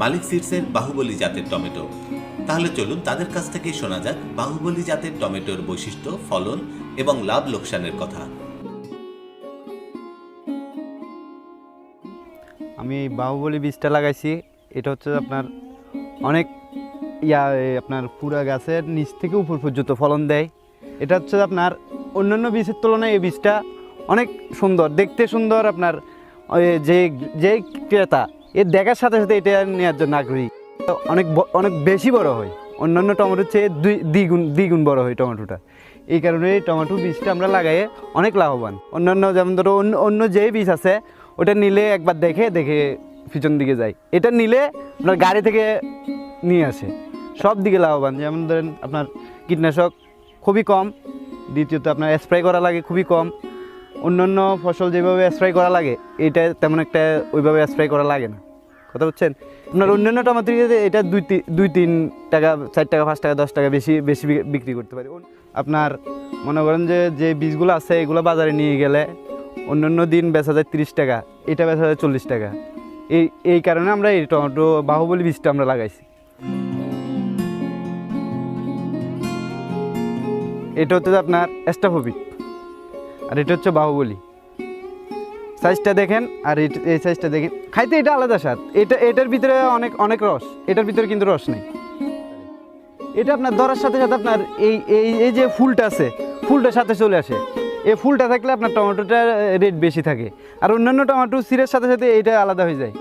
মালিক সিডসের বাহুবলী জাতের টমেটো। তাহলে চলুন তাদের কাছ থেকেই শোনা যাক বাহুবলী জাতের টমেটোর বৈশিষ্ট্য, ফলন এবং লাভ লোকসানের কথা। আমি বাহুবলী বীজটা লাগাইছি। এটা হচ্ছে আপনার অনেক ইয়া আপনার পুরা গাছের নিচ থেকে উপর পর্যন্ত ফলন দেয়। এটা হচ্ছে আপনার অন্যান্য বীজের তুলনায় এই বীজটা অনেক সুন্দর, দেখতে সুন্দর আপনার যে যে ক্রেতা এর দেখার সাথে সাথে এটা নেওয়ার জন্য আগ্রহী। অনেক অনেক বেশি বড় হয়। অন্যান্য টমেটোর চেয়ে দুই দ্বিগুণ দ্বিগুণ বড় হয় টমেটোটা। এই কারণে টমেটো বীজটা আমরা লাগাইয়ে অনেক লাভবান। অন্যান্য যেমন ধরো অন্য অন্য যে বীজ আছে, ওটা নিলে একবার দেখে দেখে পিছন দিকে যায়। এটা নিলে আপনার গাড়ি থেকে নিয়ে আসে। সব দিকে লাভবান। যেমন ধরেন আপনার কীটনাশক খুবই কম। দ্বিতীয়ত আপনার স্প্রে করা লাগে খুবই কম। অন্যান্য ফসল যেভাবে স্প্রে করা লাগে, এটা তেমন একটা ওইভাবে স্প্রে করা লাগে না। কথা বুঝছেন? আপনার অন্যান্য টমেটো এটা দুই দুই তিন টাকা, চার টাকা, পাঁচ টাকা, দশ টাকা বেশি বেশি বিক্রি করতে পারি। আপনার মনে করেন যে যে বীজগুলো আছে, এগুলো বাজারে নিয়ে গেলে অন্যান্য দিন বেচা যায় তিরিশ টাকা, এটা বেচা যায় চল্লিশ টাকা। এই এই কারণে আমরা এই টমেটো বাহুবলী বীজটা আমরা লাগাইছি। এটা হচ্ছে আপনার এস্টাফোবিট আর এটা হচ্ছে বাহুবলী। সাইজটা দেখেন আর এই- সাইজটা দেখেন। খাইতে এটা আলাদা স্বাদ। এটা এটার ভিতরে অনেক অনেক রস। এটার ভিতরে কিন্তু রস নেই। এটা আপনার ধরার সাথে সাথে আপনার এই এই এই যে ফুলটা আছে, ফুলটার সাথে চলে আসে। এই ফুলটা থাকলে আপনার টমেটোটার রেট বেশি থাকে। আর অন্যান্য টমেটো সিরের সাথে সাথে এইটা আলাদা হয়ে যায়।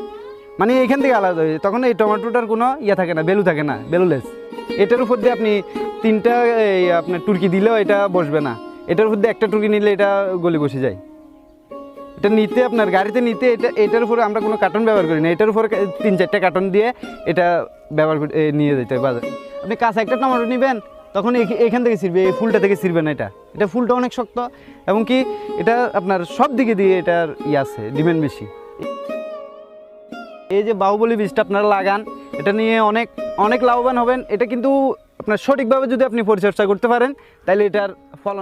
মানে এইখান থেকে আলাদা হয়ে যায়। তখন এই টমেটোটার কোনো ইয়ে থাকে না বেলু থাকে না বেলুলেস এটার উপর দিয়ে আপনি তিনটা আপনার টুরকি দিলেও এটা বসবে না। এটার দিয়ে একটা টুকি নিলে এটা গলি বসে যায়। এটা নিতে আপনার, গাড়িতে নিতে এটা, এটার উপরে আমরা কোনো কার্টন ব্যবহার করি না। এটার উপরে তিন চারটে কার্টন দিয়ে এটা ব্যবহার করে নিয়ে যেতে হবে বাজারে। আপনি কাঁচা একটা টমেটো নেবেন, তখন এখ- এখান থেকে ছিঁড়বে, এই ফুলটা থেকে ছিঁড়বে না এটা। এটা ফুলটা অনেক শক্ত, এবং কি এটা আপনার সব দিকে দিয়ে এটার ইয়ে আছে, ডিমান্ড বেশি। এই যে বাহুবলী বীজটা আপনারা লাগান, এটা নিয়ে অনেক অনেক লাভবান হবেন। এটা কিন্তু আপনার সঠিকভাবে যদি আপনি পরিচর্যা করতে পারেন তাহলে এটার ফলন